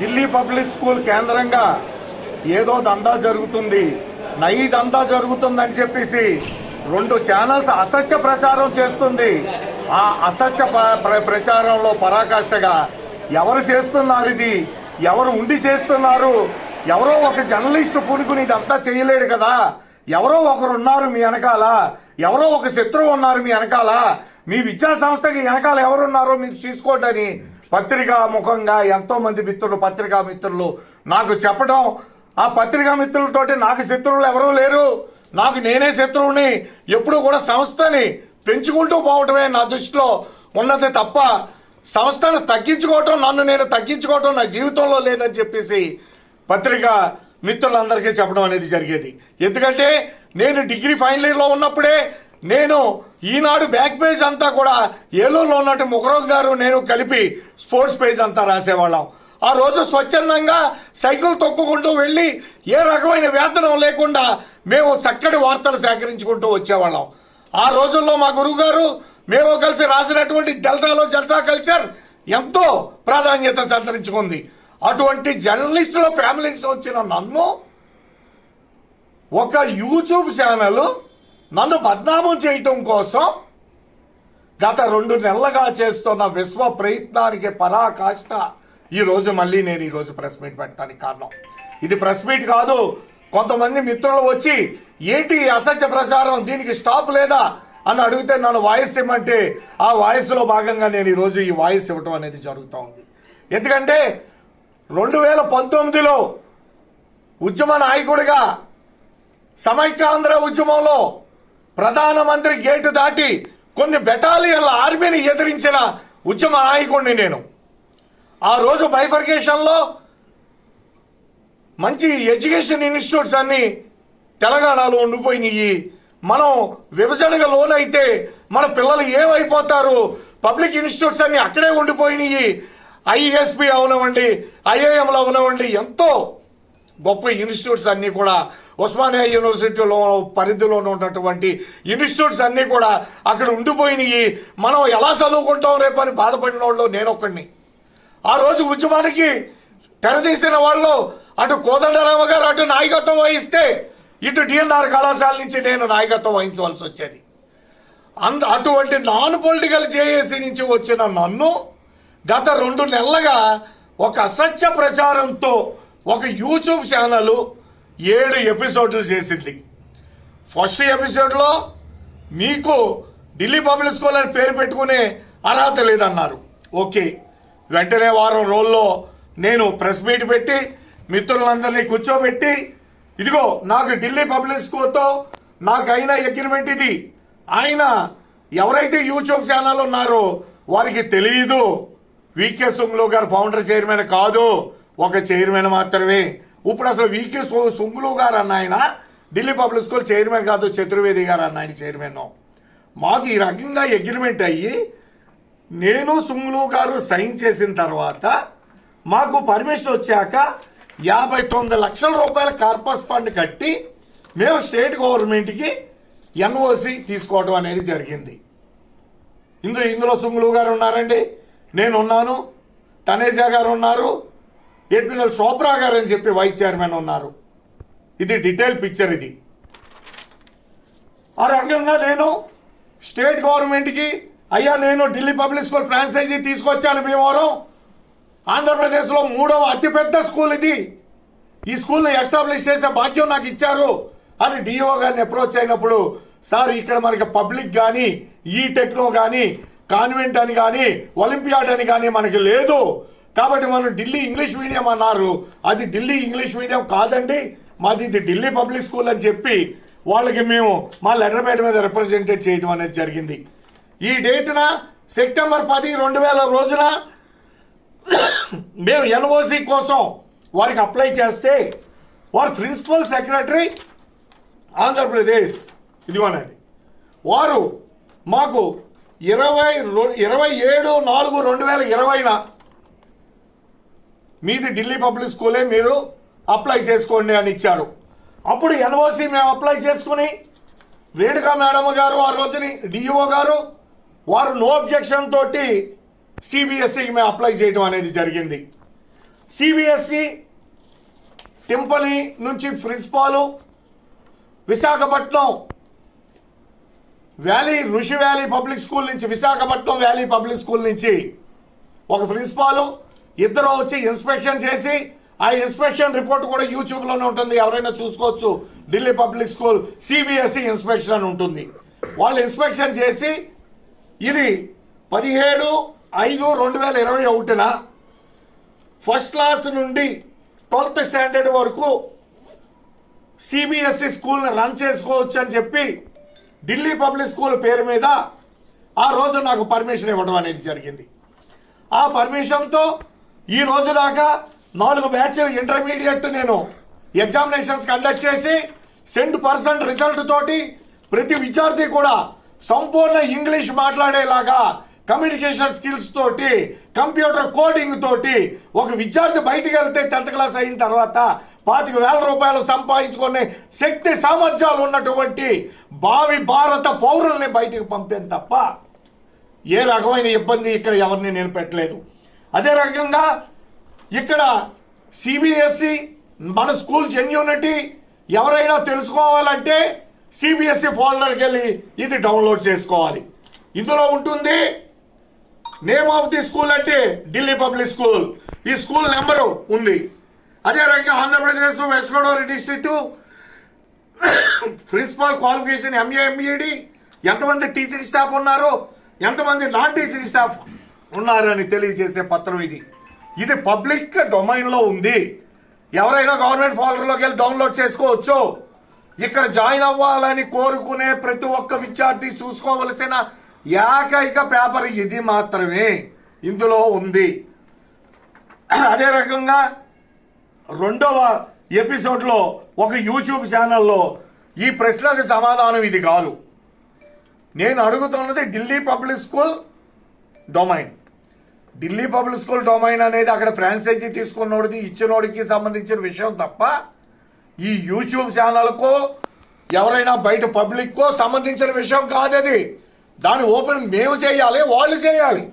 Delhi public school కేంద్రంగా ఏదో దందా జరుగుతుంది. నయి దందా జరుగుతుందని చెప్పేసి రెండు ఛానల్స్ అసత్య ప్రచారం చేస్తుంది. ఆ అసత్య ప్ర- ప్రచారంలో పరాకాష్ఠగా ఎవరు చేస్తున్నారు ఇది? ఎవరు ఉండి చేస్తున్నారు? ఎవరో ఒక జర్నలిస్ట్ పూనుకుని ఇదంతా చేయలేడు కదా? ఎవరో ఒకరు ఉన్నారు మీ వెనకాల. ఎవరో ఒక శత్రువు ఉన్నారు మీ వెనకాల. మీ విద్యా సంస్థకి వెనకాల ఎవరున్నారో మీరు చూసుకోండి పత్రికా ముఖంగా ఎంతో మంది మిత్రులు పత్రికా మిత్రులు నాకు చెప్పడం. ఆ పత్రికా మిత్రులతోటి నాకు శత్రువులు ఎవరూ లేరు. నాకు నేనే శత్రువుని ఎప్పుడు కూడా సంస్థని పెంచుకుంటూ పోవటమే నా దృష్టిలో ఉన్నది తప్ప సంస్థను తగ్గించుకోవటం నన్ను నేను తగ్గించుకోవటం నా జీవితంలో లేదని చెప్పేసి పత్రిక మిత్రులందరికీ చెప్పడం అనేది జరిగేది. ఎందుకంటే నేను డిగ్రీ ఫైనల్ ఇయర్లో ఉన్నప్పుడే నేను ఈనాడు బ్యాక్ పేజ్ అంతా కూడా ఏలూరులో ఉన్నట్టు ముఖరాజ్ గారు నేను కలిపి స్పోర్ట్స్ పేజ్ అంతా రాసేవాళ్ళం. ఆ రోజు స్వచ్ఛందంగా సైకిల్ తొక్కుకుంటూ వెళ్ళి ఏ రకమైన వేతనం లేకుండా మేము చక్కటి వార్తలు సేకరించుకుంటూ వచ్చేవాళ్ళం. ఆ రోజుల్లో మా గురువు గారు మేము కలిసి రాసినటువంటి డెల్టాలో జల్సా కల్చర్ ఎంతో ప్రాధాన్యత సంతరించుకుంది. అటువంటి జర్నలిస్టుల ఫ్యామిలీస్ వచ్చిన నన్ను ఒక యూట్యూబ్ ఛానల్ నన్ను బద్నామం చేయటం కోసం గత రెండు నెలలుగా చేస్తున్న విశ్వ ప్రయత్నానికి పరాకాష్ట ఈ రోజు మళ్ళీ నేను ఈరోజు ప్రెస్ మీట్ పెట్టడానికి కారణం. ఇది ప్రెస్ మీట్ కాదు కొంతమంది మిత్రులు వచ్చి ఏంటి అసత్య ప్రచారం? దీనికి స్టాప్ లేదా? అని అడిగితే నన్ను వాయిస్ ఇవ్వమంటే ఆ వాయిస్లో భాగంగా నేను ఈరోజు ఈ వాయిస్ ఇవ్వటం అనేది జరుగుతూ ఉంది ఎందుకంటే రెండు వేల పంతొమ్మిదిలో ఉద్యమ నాయకుడిగా సమైక్యాంధ్ర ఉద్యమంలో ప్రధానమంత్రి గేటు దాటి కొన్ని బెటాలియన్ల ఆర్మీని ఎదిరించిన ఉద్యమ నాయకుడిని నేను. ఆ రోజు బైఫర్కేషన్లో మంచి ఎడ్యుకేషన్ ఇన్స్టిట్యూట్స్ అన్ని తెలంగాణలో ఉండిపోయినాయి. మనం విభజనగా లోనైతే మన పిల్లలు ఏమైపోతారు? పబ్లిక్ ఇన్స్టిట్యూట్స్ అన్ని అక్కడే ఉండిపోయినాయి. ఐఎస్పి అవనివ్వండి ఐఏఎంలో అవనివ్వండి ఎంతో గొప్ప ఇన్స్టిట్యూట్స్ అన్నీ కూడా. ఉస్మానియా యూనివర్సిటీలో పరిధిలో ఉన్నటువంటి ఇన్స్టిట్యూట్స్ అన్నీ కూడా అక్కడ ఉండిపోయినాయి. మనం ఎలా చదువుకుంటాం రేపని బాధపడిన వాళ్ళు నేను ఒక్కడిని ఆ రోజు ఉద్యమానికి తెరదీసిన వాళ్ళు అటు కోదండరామ గారు అటు నాయకత్వం వహిస్తే ఇటు డిఎన్ఆర్ కళాశాల నుంచి నేను నాయకత్వం వహించవలసి వచ్చేది. అంద అటువంటి నాన్ పొలిటికల్ జేఏసీ నుంచి వచ్చిన నన్ను గత రెండు నెలలుగా ఒక అసత్య ప్రచారంతో ఒక యూట్యూబ్ ఛానల్ ఏడు ఎపిసోడ్లు చేసింది. ఫస్ట్ ఎపిసోడ్లో మీకు ఢిల్లీ పబ్లిక్ స్కూల్ అని పేరు పెట్టుకునే అర్హత లేదన్నారు. ఓకే. వెంటనే వారం రోజుల్లో నేను ప్రెస్ మీట్ పెట్టి మిత్రులందరినీ కూర్చోబెట్టి ఇదిగో నాకు ఢిల్లీ పబ్లిక్ స్కూల్తో నాకు అయిన అగ్రిమెంట్ ఇది. ఆయన ఎవరైతే యూట్యూబ్ ఛానల్ ఉన్నారో వారికి తెలియదు వికే సుంగ్లు గారు ఫౌండర్ చైర్మన్ కాదు. ఒక చైర్మన్ మాత్రమే. ఇప్పుడు అసలు వికే సుంగులు గారు అన్న ఆయన ఢిల్లీ పబ్లిక్ స్కూల్ చైర్మన్ కాదు చతుర్వేది గారు అన్న ఆయన చైర్మన్ మాకు ఈ రకంగా అగ్రిమెంట్ అయ్యి నేను సుంగులు గారు సైన్ చేసిన తర్వాత మాకు పర్మిషన్ వచ్చాక యాభై తొమ్మిది లక్షల రూపాయల కార్పస్ ఫండ్ కట్టి మేము స్టేట్ గవర్నమెంట్కి ఎన్ఓసి తీసుకోవడం అనేది జరిగింది. ఇందులో ఇందులో సుంగులు గారు ఉన్నారండి. నేను ఉన్నాను తనేజా గారు ఉన్నారు ఏపీఎల్ చోప్రా గారు అని చెప్పి వైస్ చైర్మన్ ఉన్నారు. ఇది డీటెయిల్ పిక్చర్ ఇది. ఆ రకంగా నేను స్టేట్ గవర్నమెంట్కి అయ్యా నేను ఢిల్లీ పబ్లిక్ స్కూల్ ఫ్రాంచైజీ తీసుకొచ్చాను భీమవరం. ఆంధ్రప్రదేశ్లో మూడవ అతిపెద్ద స్కూల్ ఇది. ఈ స్కూల్ని ఎస్టాబ్లిష్ చేసే భాగ్యం నాకు ఇచ్చారు. అని డిఓ గారిని అప్రోచ్ అయినప్పుడు సార్ ఇక్కడ మనకి పబ్లిక్ కానీ ఈ టెక్నో కానీ కాన్వెంట్ అని కానీ ఒలింపియాడ్ అని కానీ మనకి లేదు. కాబట్టి మనం ఢిల్లీ ఇంగ్లీష్ మీడియం అన్నారు. అది ఢిల్లీ ఇంగ్లీష్ మీడియం కాదండి. మాది ఇది ఢిల్లీ పబ్లిక్ స్కూల్ అని చెప్పి వాళ్ళకి మేము మా లెటర్ బయట మీద రిప్రజెంటేట్ చేయడం అనేది జరిగింది. ఈ డేట్న సెప్టెంబర్ పది రెండు వేల రోజున మేము ఎన్ఓసి కోసం వారికి అప్లై చేస్తే వారు ప్రిన్సిపల్ సెక్రటరీ ఆంధ్రప్రదేశ్. ఇదిగోనండి. వారు మాకు ఇరవై ఇరవై ఏడు నాలుగు రెండు వేల ఇరవైన మీది ఢిల్లీ పబ్లిక్ స్కూలే మీరు అప్లై చేసుకోండి అని ఇచ్చారు. అప్పుడు ఎన్ఓసి మేము అప్లై చేసుకుని రేణుకా మేడం గారు ఆ రోజుని డిఈఓ గారు వారు నో అబ్జెక్షన్ తోటి సిబిఎస్ఈకి మేము అప్లై చేయడం అనేది జరిగింది. సిబిఎస్ఈ టెంపలి నుంచి principal Visakhapatnam valley Rishi valley public school నుంచి విశాఖపట్నం వ్యాలీ పబ్లిక్ స్కూల్ నుంచి ఒక ప్రిన్సిపాలు ఇద్దరు వచ్చి ఇన్స్పెక్షన్ చేసి ఆ ఇన్స్పెక్షన్ రిపోర్ట్ కూడా యూట్యూబ్లోనే ఉంటుంది. ఎవరైనా చూసుకోవచ్చు. Delhi public school CBSE inspection అని ఉంటుంది. వాళ్ళు ఇన్స్పెక్షన్ చేసి ఇది పదిహేడు ఐదు రెండు వేల ఇరవై ఒకటిన ఫస్ట్ క్లాస్ నుండి ట్వెల్త్ స్టాండర్డ్ వరకు సిబిఎస్ఈ స్కూల్ని రన్ చేసుకోవచ్చు అని చెప్పి ఢిల్లీ పబ్లిక్ స్కూల్ పేరు మీద ఆ రోజు నాకు పర్మిషన్ ఇవ్వడం అనేది జరిగింది. ఆ పర్మిషన్తో ఈ రోజు దాకా నాలుగు బ్యాచ్లు ఇంటర్మీడియట్ నేను ఎగ్జామినేషన్స్ కండక్ట్ చేసి సెంట్ పర్సెంట్ రిజల్ట్ తోటి ప్రతి విద్యార్థి కూడా సంపూర్ణ ఇంగ్లీష్ మాట్లాడేలాగా కమ్యూనికేషన్ స్కిల్స్ తోటి కంప్యూటర్ కోడింగ్ తోటి ఒక విద్యార్థి బయటకు వెళ్తే టెన్త్ క్లాస్ అయిన తర్వాత పాతిక వేల రూపాయలు సంపాదించుకునే శక్తి సామర్థ్యాలు ఉన్నటువంటి భావి భారత పౌరుల్ని బయటికి పంపాను తప్ప ఏ రకమైన ఇబ్బంది ఇక్కడ ఎవరిని నేను పెట్టలేదు. అదే రకంగా ఇక్కడ సిబిఎస్ఈ మన స్కూల్ జెన్యూనిటీ ఎవరైనా తెలుసుకోవాలంటే సిబిఎస్ఈ ఫోల్డర్కి వెళ్ళి ఇది డౌన్లోడ్ చేసుకోవాలి. ఇందులో ఉంటుంది నేమ్ ఆఫ్ ది స్కూల్ అంటే ఢిల్లీ పబ్లిక్ స్కూల్. ఈ స్కూల్ నెంబరు ఉంది. అదే రకంగా Andhra Pradesh west Godavari district principal qualification MA MEd ఎంతమంది టీచింగ్ స్టాఫ్ ఉన్నారు? ఎంతమంది నాన్ టీచింగ్ స్టాఫ్ ఉన్నారని తెలియజేసే పత్రం ఇది. ఇది పబ్లిక్ డొమైన్లో ఉంది. ఎవరైనా గవర్నమెంట్ ఫోల్డర్లోకి వెళ్ళి డౌన్లోడ్ చేసుకోవచ్చు. ఇక్కడ జాయిన్ అవ్వాలని కోరుకునే ప్రతి ఒక్క విద్యార్థి చూసుకోవలసిన ఏకైక పేపర్ ఇది మాత్రమే. ఇందులో ఉంది. అదే రకంగా రెండవ ఎపిసోడ్లో ఒక యూట్యూబ్ ఛానల్లో ఈ ప్రశ్నకు సమాధానం ఇది కాదు. నేను అడుగుతున్నది Delhi public school domain. Delhi public school domain అనేది అక్కడ ఫ్రాంచైజీ తీసుకున్నోడికి ఇచ్చినోడికి సంబంధించిన విషయం తప్ప ఈ యూట్యూబ్ ఛానల్కో ఎవరైనా బయట పబ్లిక్కో సంబంధించిన విషయం కాదది. దాన్ని ఓపెన్ మేము చేయాలి వాళ్ళు చేయాలి.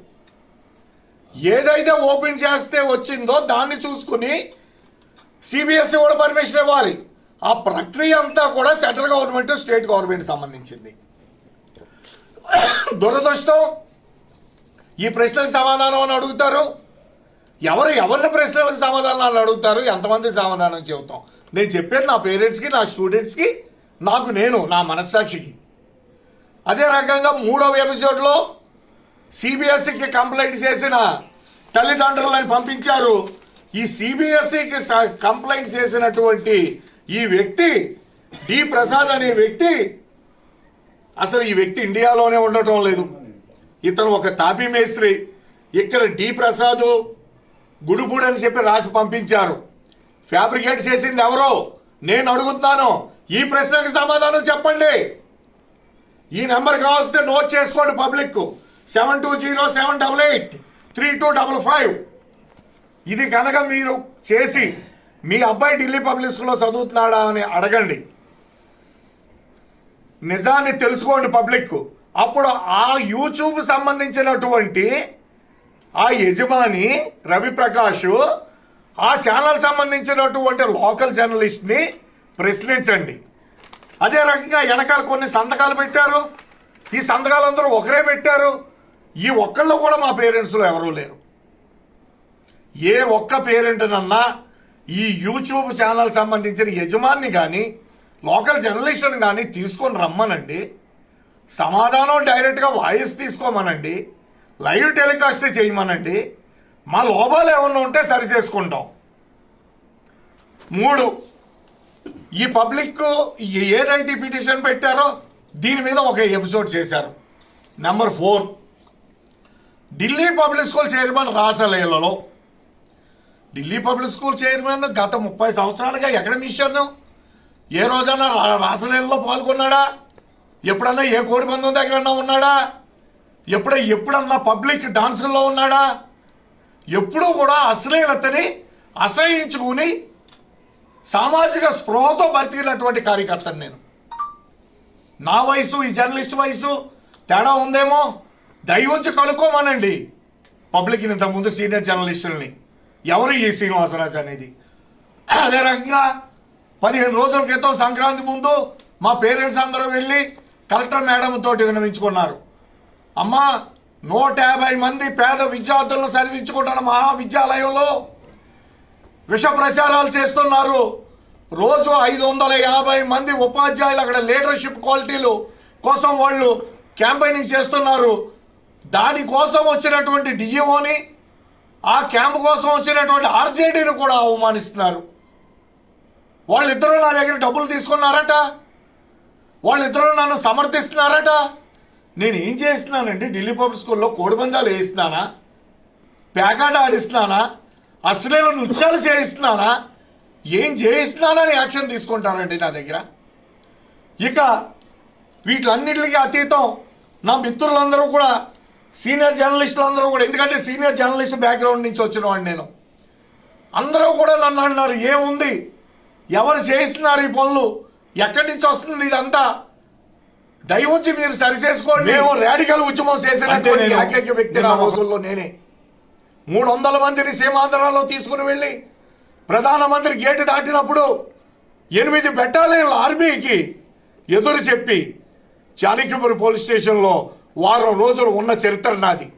ఏదైతే ఓపెన్ చేస్తే వచ్చిందో దాన్ని చూసుకుని సిబిఎస్ఈ కూడా పర్మిషన్ ఇవ్వాలి. ఆ ప్రక్రియ అంతా కూడా సెంట్రల్ గవర్నమెంట్ స్టేట్ గవర్నమెంట్ సంబంధించింది. దురదృష్టం ఈ ప్రశ్నలకు సమాధానం అని అడుగుతారు. ఎవరు ఎవరిని ప్రశ్నలకు సమాధానాలు అడుగుతారు? ఎంతమంది సమాధానం చెబుతాం? నేను చెప్పేది నా పేరెంట్స్కి నా స్టూడెంట్స్కి నాకు నేను నా మనస్సాక్షికి. అదే రకంగా మూడవ ఎపిసోడ్లో సిబిఎస్ఈకి కంప్లైంట్ చేసిన తల్లిదండ్రులను పంపించారు. ఈ సిబిఎస్ఈకి కంప్లైంట్ చేసినటువంటి ఈ వ్యక్తి డి ప్రసాద్ అనే వ్యక్తి అసలు ఈ వ్యక్తి ఇండియాలోనే ఉండటం లేదు. ఇతను ఒక తాపీ మేస్త్రి. ఇక్కడ డి ప్రసాద్ గుడుగుడు అని చెప్పి రాసి పంపించారు. ఫ్యాబ్రికేట్ చేసింది ఎవరో? నేను అడుగుతున్నాను. ఈ ప్రశ్నకి సమాధానం చెప్పండి. ఈ నెంబర్ కావాల్సిందే నోట్ చేసుకోండి public seven two zero seven double eight three two double five. ఇది కనుక మీరు చేసి మీ అబ్బాయి ఢిల్లీ పబ్లిక్ స్కూల్లో చదువుతున్నాడా అని అడగండి. నిజాన్ని తెలుసుకోండి పబ్లిక్ అప్పుడు ఆ యూట్యూబ్ సంబంధించినటువంటి ఆ యజమాని రవి ప్రకాష్ ఆ ఛానల్ సంబంధించినటువంటి లోకల్ జర్నలిస్ట్ని ప్రశ్నించండి. అదే రకంగా వెనకాల కొన్ని సంతకాలు పెట్టారు. ఈ సంతకాలు అందరూ ఒకరే పెట్టారు. ఈ ఒక్కళ్ళు కూడా మా పేరెంట్స్లో ఎవరూ లేరు. ఏ ఒక్క పేరెంట్నన్నా ఈ యూట్యూబ్ ఛానల్ సంబంధించిన యజమాని కానీ లోకల్ జర్నలిస్టుని కానీ తీసుకొని రమ్మనండి. సమాధానం డైరెక్ట్గా వాయిస్ తీసుకోమనండి. లైవ్ టెలికాస్ట్ చేయమనండి. మా లోపాలు ఏమన్నా ఉంటే సరి చేసుకుంటాం. మూడు ఈ పబ్లిక్ ఏదైతే పిటిషన్ పెట్టారో దీని మీద ఒక ఎపిసోడ్ చేశారు. Number four Delhi public school chairman రాసలేలలో Delhi public school chairman గత ముప్పై సంవత్సరాలుగా ఎక్కడ మిషన్ ఏ రోజైనా రాసలీలలో పాల్గొన్నాడా? ఎప్పుడన్నా ఏ కోడి పందం దగ్గర ఉన్నాడా? ఎప్పుడ ఎప్పుడన్నా పబ్లిక్ డాన్సుల్లో ఉన్నాడా? ఎప్పుడూ కూడా అశ్లీలతని అసహించుకుని సామాజిక స్పృహతో బతికినటువంటి కార్యకర్తను నేను. నా వయసు ఈ జర్నలిస్ట్ వయసు తేడా ఉందేమో? దయవుంచి కనుక్కోమనండి. పబ్లిక్ ఇంతకుముందు సీనియర్ జర్నలిస్టుల్ని. ఎవరు ఈ శ్రీనివాసరాజు అనేది? అదే రకంగా పదిహేను రోజుల క్రితం సంక్రాంతి ముందు మా పేరెంట్స్ అందరూ వెళ్ళి కలెక్టర్ మేడం తోటి విన్నవించుకున్నారు. అమ్మ నూట యాభై మంది పేద విద్యార్థులను చదివించుకుంటున్న మహావిద్యాలయంలో విష ప్రచారాలు చేస్తున్నారు. రోజు ఐదు వందల యాభై మంది ఉపాధ్యాయులు అక్కడ లీడర్షిప్ క్వాలిటీలు కోసం వాళ్ళు క్యాంపెయినింగ్ చేస్తున్నారు. దానికోసం వచ్చినటువంటి డిఈఓని ఆ క్యాంప్ కోసం వచ్చినటువంటి ఆర్జేడీని కూడా అవమానిస్తున్నారు. వాళ్ళిద్దరూ నా దగ్గర డబ్బులు తీసుకున్నారట. వాళ్ళిద్దరూ నన్ను సమర్థిస్తున్నారట. నేను ఏం చేస్తున్నానండి? ఢిల్లీ పబ్లిక్ స్కూల్లో కోడిపందాలు వేయిస్తున్నానా? పేకాట ఆడిస్తున్నానా? అశ్లీల నృత్యాలు చేయిస్తున్నానా? ఏం చేయిస్తున్నానని యాక్షన్ తీసుకుంటానండి నా దగ్గర. ఇక వీటిలన్నిటికీ అతీతం నా మిత్రులందరూ కూడా సీనియర్ జర్నలిస్టులు అందరూ కూడా ఎందుకంటే సీనియర్ జర్నలిస్ట్ బ్యాక్గ్రౌండ్ నుంచి వచ్చిన వాడిని నేను. అందరూ కూడా నన్ను అన్నారు ఏముంది? ఎవరు చేయిస్తున్నారు ఈ పనులు? ఎక్కడి నుంచి వస్తుంది ఇదంతా? దయవుంచి మీరు సరి చేసుకోండి మేము రాడికల్ ఉద్యమం చేసినటువంటి ఏకైక వ్యక్తి నా రోజుల్లో నేనే. మూడు వందల మందిని సీమాంధ్రలో తీసుకుని వెళ్ళి ప్రధానమంత్రి గేటు దాటినప్పుడు ఎనిమిది బెటాలియన్ల ఆర్మీకి ఎదురు చెప్పి చాణక్యపురి పోలీస్ స్టేషన్లో వారం రోజులు ఉన్న చరిత్ర నాది.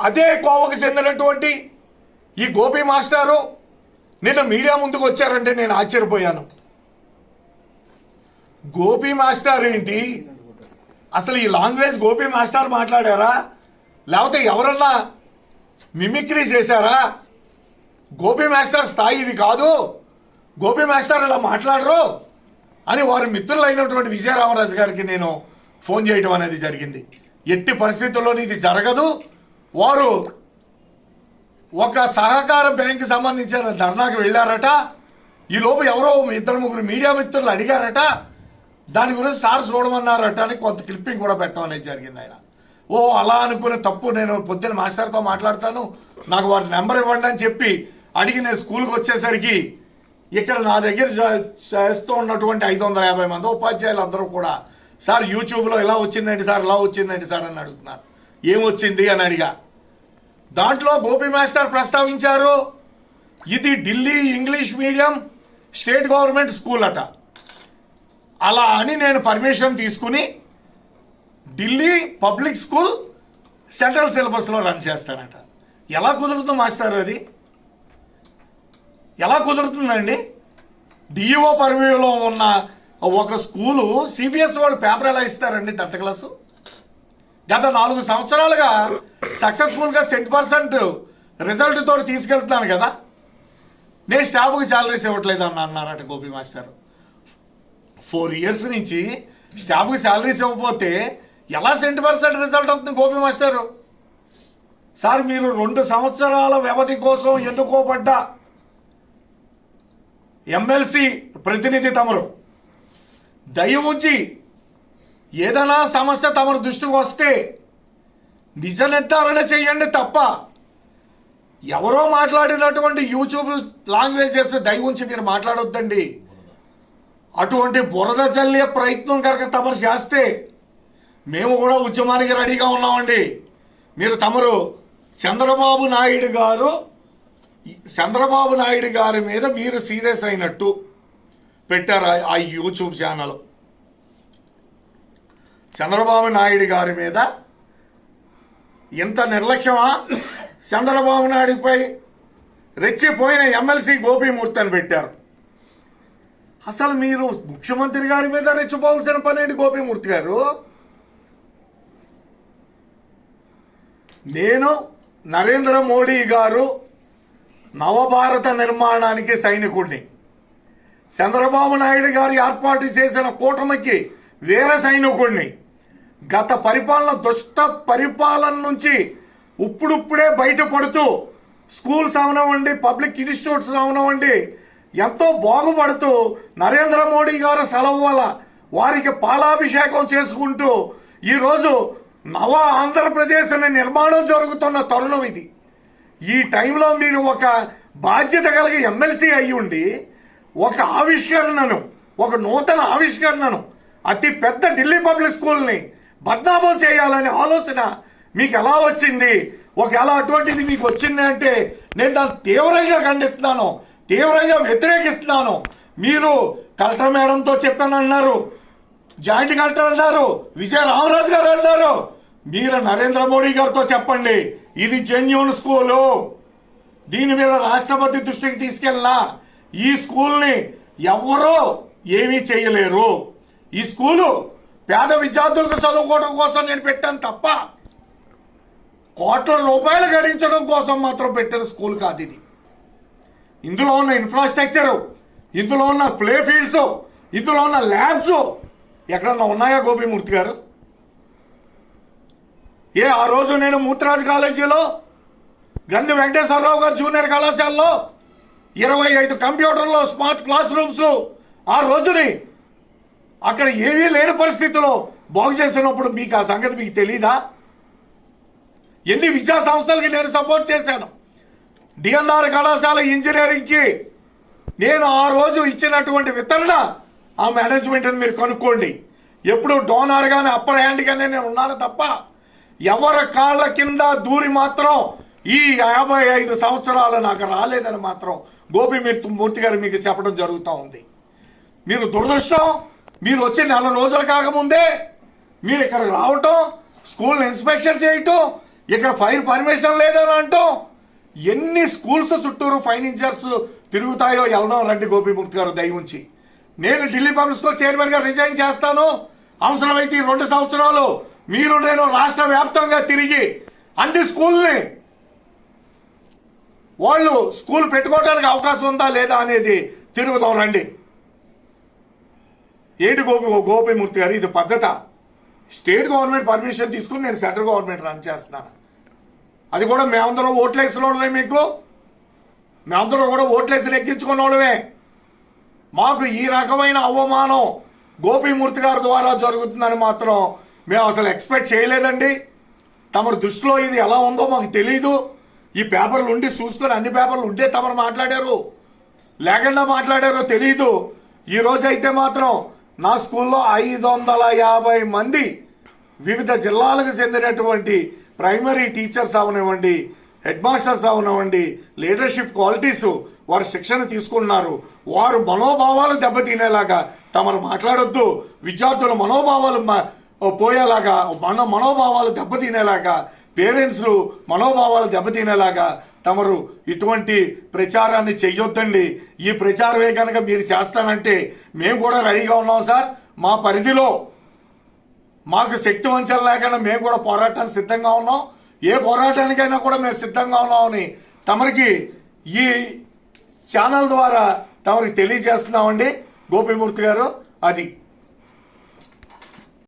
అదే కోవకు చెందినటువంటి ఈ గోపి మాస్టారు నిన్న మీడియా ముందుకు వచ్చారంటే నేను ఆశ్చర్యపోయాను. గోపి మాస్టర్ ఏంటి? అసలు ఈ లాంగ్వేజ్ గోపి మాస్టర్ మాట్లాడారా? లేకపోతే ఎవరన్నా మిమిక్రీ చేశారా? గోపి మాస్టర్ స్థాయి ఇది కాదు. గోపి మాస్టర్ ఇలా మాట్లాడరు అని వారి మిత్రులైనటువంటి విజయరామరాజు గారికి నేను ఫోన్ చేయటం అనేది జరిగింది. ఎట్టి పరిస్థితుల్లోనూ ఇది జరగదు. వారు ఒక సహకార బ్యాంక్ సంబంధించిన ధర్నాకు వెళ్ళారట. ఈ లోపు ఎవరో ఇద్దరు ముగ్గురు మీడియా మిత్రులు అడిగారట. దాని గురించి సార్ చూడమన్నారట అని కొంత క్లిప్పింగ్ కూడా పెట్టడం అనేది జరిగింది ఆయన. ఓ అలా అనుకునే తప్పు నేను పొద్దున్న మాస్టర్తో మాట్లాడతాను. నాకు వారి నెంబర్ ఇవ్వండి అని చెప్పి అడిగి నేను స్కూల్కి వచ్చేసరికి ఇక్కడ నా దగ్గర చేస్తూ ఉన్నటువంటి ఐదు వందల యాభై మంది ఉపాధ్యాయులు అందరూ కూడా సార్ యూట్యూబ్లో ఎలా వచ్చిందండి సార్ ఎలా వచ్చిందండి సార్ అని అడుగుతున్నారు ఏమొచ్చింది అని అడిగా. దాంట్లో గోపి మాస్టర్ ప్రస్తావించారు ఇది Delhi English medium state government school అట. అలా అని నేను పర్మిషన్ తీసుకుని ఢిల్లీ పబ్లిక్ స్కూల్ సెంట్రల్ సిలబస్లో రన్ చేస్తానట. ఎలా కుదురుతుంది మాస్టర్ అది? ఎలా కుదురుతుందండి? డిఈఓ పర్వ్యూలో ఉన్న ఒక స్కూలు సిబిఎస్ వాళ్ళు పేపర్ ఎలా ఇస్తారండి టెన్త్ క్లాసు? గత నాలుగు సంవత్సరాలుగా సక్సెస్ఫుల్గా సెంట్ పర్సెంట్ రిజల్ట్ తోటి తీసుకెళ్తున్నాను కదా. నేను స్టాఫ్కి శాలరీస్ ఇవ్వట్లేదు అన్న అన్నారట గోపి మాస్టర్. ఫోర్ ఇయర్స్ నుంచి స్టాఫ్కి శాలరీస్ ఇవ్వకపోతే ఎలా సెంట్ పర్సెంట్ రిజల్ట్ అవుతుంది గోపి మాస్టర్? సార్ మీరు రెండు సంవత్సరాల వ్యవధి కోసం ఎన్నుకోబడ్డ ఎమ్మెల్సీ ప్రతినిధి తమరు. దయ ఉంచి ఏదైనా సమస్య తమరు దృష్టికి వస్తే నిజ నిర్ధారణ చేయండి తప్ప ఎవరో మాట్లాడినటువంటి యూట్యూబ్ లాంగ్వేజెస్ దయ ఉంచి మీరు మాట్లాడొద్దండి. అటువంటి బురద చల్లే ప్రయత్నం కనుక తమరు చేస్తే మేము కూడా ఉద్యమానికి రెడీగా ఉన్నామండి. మీరు తమరు చంద్రబాబు నాయుడు గారు చంద్రబాబు నాయుడు గారి మీద మీరు సీరియస్ అయినట్టు పెట్టారు ఆ- యూట్యూబ్ ఛానల్. చంద్రబాబు నాయుడు గారి మీద ఇంత నిర్లక్ష్యమా? చంద్రబాబు నాయుడుపై రెచ్చిపోయిన ఎమ్మెల్సీ గోపీమూర్తి అని పెట్టారు. అసలు మీరు ముఖ్యమంత్రి గారి మీద రెచ్చిపోవాల్సిన పనేంటి గోపిమూర్తి గోపీమూర్తి గారు? నేను నరేంద్ర మోడీ గారు నవభారత నిర్మాణానికి సైనికుడిని. చంద్రబాబు నాయుడు గారు ఏర్పాటు చేసిన కూటమికి వీర సైనికుడిని గత పరిపాలన దుష్ట పరిపాలన నుంచి ఇప్పుడిప్పుడే బయటపడుతూ స్కూల్స్ అవనవండి పబ్లిక్ ఇన్స్టిట్యూట్స్ అవనవండి ఎంతో బాగుపడుతూ నరేంద్ర మోడీ గారు సెలవు వల్ల వారికి పాలాభిషేకం చేసుకుంటూ ఈరోజు నవ ఆంధ్రప్రదేశ్ అనే నిర్మాణం జరుగుతున్న తరుణం ఇది. ఈ టైంలో మీరు ఒక బాధ్యత కలిగి ఎమ్మెల్సీ అయి ఉండి ఒక ఆవిష్కరణను ఒక నూతన ఆవిష్కరణను అతి పెద్ద ఢిల్లీ పబ్లిక్ స్కూల్ని బద్నామం చేయాలనే ఆలోచన మీకు ఎలా వచ్చింది? ఒకవేళ అటువంటిది మీకు వచ్చింది అంటే నేను దాన్ని తీవ్రంగా ఖండిస్తున్నాను తీవ్రంగా వ్యతిరేకిస్తున్నాను. మీరు కలెక్టర్ మేడంతో చెప్పానన్నారు జాయింట్ కలెక్టర్ అన్నారు విజయ రామరాజు గారు అన్నారు. మీరు నరేంద్ర మోడీ గారితో చెప్పండి ఇది జెన్యూన్ స్కూలు. దీని మీద రాష్ట్రపతి దృష్టికి తీసుకెళ్ళినా? ఈ స్కూల్ని ఎవరూ ఏమీ చేయలేరు. ఈ స్కూలు పేద విద్యార్థులకు చదువుకోవడం కోసం నేను పెట్టాను తప్ప కోట్ల రూపాయలు గడించడం కోసం మాత్రం పెట్టిన స్కూల్ కాదు ఇది. ఇందులో ఉన్న ఇన్ఫ్రాస్ట్రక్చరు ఇందులో ఉన్న ప్లే ఫీల్డ్స్ ఇందులో ఉన్న ల్యాబ్స్ ఎక్కడన్నా ఉన్నాయా గోపిమూర్తి గారు? ఏ ఆ రోజు నేను మూర్తిరాజు కాలేజీలో గంధి వెంకటేశ్వరరావు గారు జూనియర్ కళాశాలలో ఇరవై ఐదు కంప్యూటర్లో స్మార్ట్ క్లాస్ రూమ్స్ ఆ రోజుని అక్కడ ఏమీ లేని పరిస్థితిలో బాగు చేసినప్పుడు మీకు ఆ సంగతి మీకు తెలీదా? ఎన్ని విద్యా సంస్థలకి నేను సపోర్ట్ చేశాను. డిఎన్ఆర్ కళాశాల ఇంజనీరింగ్కి నేను ఆ రోజు ఇచ్చినటువంటి వితరణ ఆ మేనేజ్మెంట్ని మీరు కనుక్కోండి. ఎప్పుడు డోనర్ కానీ అప్పర్ హ్యాండ్ కానీ నేను ఉన్నాను తప్ప ఎవరి కాళ్ళ కింద దూరి మాత్రం ఈ యాభై ఐదు సంవత్సరాలు నాకు రాలేదని మాత్రం గోపి మూర్తి గారు మీకు చెప్పడం జరుగుతూ ఉంది. మీరు దురదృష్టం మీరు వచ్చి నెల రోజులు కాకముందే మీరు ఇక్కడ రావటం స్కూల్ ఇన్స్పెక్షన్ చేయటం ఇక్కడ ఫైర్ పర్మిషన్ లేదని అంటాం ఎన్ని స్కూల్స్ చుట్టూరు ఫైనాన్షియర్స్ తిరుగుతాయో వెళ్దాం రండి గోపిమూర్తి గారు దయవుంచి నేను ఢిల్లీ పబ్లిక్ స్కూల్ చైర్మన్గా రిజైన్ చేస్తాను. అవసరమైతే ఈ రెండు సంవత్సరాలు మీరు నేను రాష్ట్ర వ్యాప్తంగా తిరిగి అన్ని స్కూల్ని వాళ్ళు స్కూల్ పెట్టుకోవడానికి అవకాశం ఉందా లేదా అనేది తిరుగుతాం రండి. ఏంటి గోపి గోపిమూర్తి గారు ఇది పద్ధత. స్టేట్ గవర్నమెంట్ పర్మిషన్ తీసుకుని నేను సెంట్రల్ గవర్నమెంట్ రన్ చేస్తున్నాను. అది కూడా మేమందరం ఓట్లేసిన వాళ్ళమే మీకు. మేమందరం కూడా ఓట్లేసి ఎక్కించుకున్న వాళ్ళమే. మాకు ఈ రకమైన అవమానం గోపిమూర్తి గారి ద్వారా జరుగుతుందని మాత్రం మేము అసలు ఎక్స్పెక్ట్ చేయలేదండి. తమరి దృష్టిలో ఇది ఎలా ఉందో మాకు తెలియదు ఈ పేపర్లు ఉండి చూసుకొని అన్ని పేపర్లు ఉంటే తమరు మాట్లాడారు. లేకుండా మాట్లాడారో తెలియదు ఈ అయితే మాత్రం నా స్కూల్లో ఐదు వందల యాభై మంది వివిధ జిల్లాలకు చెందినటువంటి ప్రైమరీ టీచర్స్ అవనివ్వండి హెడ్ మాస్టర్స్ అవనివ్వండి లీడర్షిప్ క్వాలిటీస్ వారు శిక్షణ తీసుకున్నారు వారు మనోభావాలు దెబ్బతినేలాగా తమరు మాట్లాడొద్దు. విద్యార్థుల మనోభావాలు పోయేలాగా మన మనోభావాలు దెబ్బతినేలాగా పేరెంట్స్ మనోభావాలు దెబ్బతినేలాగా తమరు ఇటువంటి ప్రచారాన్ని చెయ్యొద్దండి. ఈ ప్రచారమే కనుక మీరు చేస్తానంటే మేము కూడా రెడీగా ఉన్నాం సార్. మా పరిధిలో మాకు శక్తి వంచన లేకుండా మేము కూడా పోరాటానికి సిద్ధంగా ఉన్నాం. ఏ పోరాటానికైనా కూడా మేము సిద్ధంగా ఉన్నామని తమరికి ఈ ఛానల్ ద్వారా తమరికి తెలియజేస్తున్నామండి. గోపిమూర్తి గారు అది.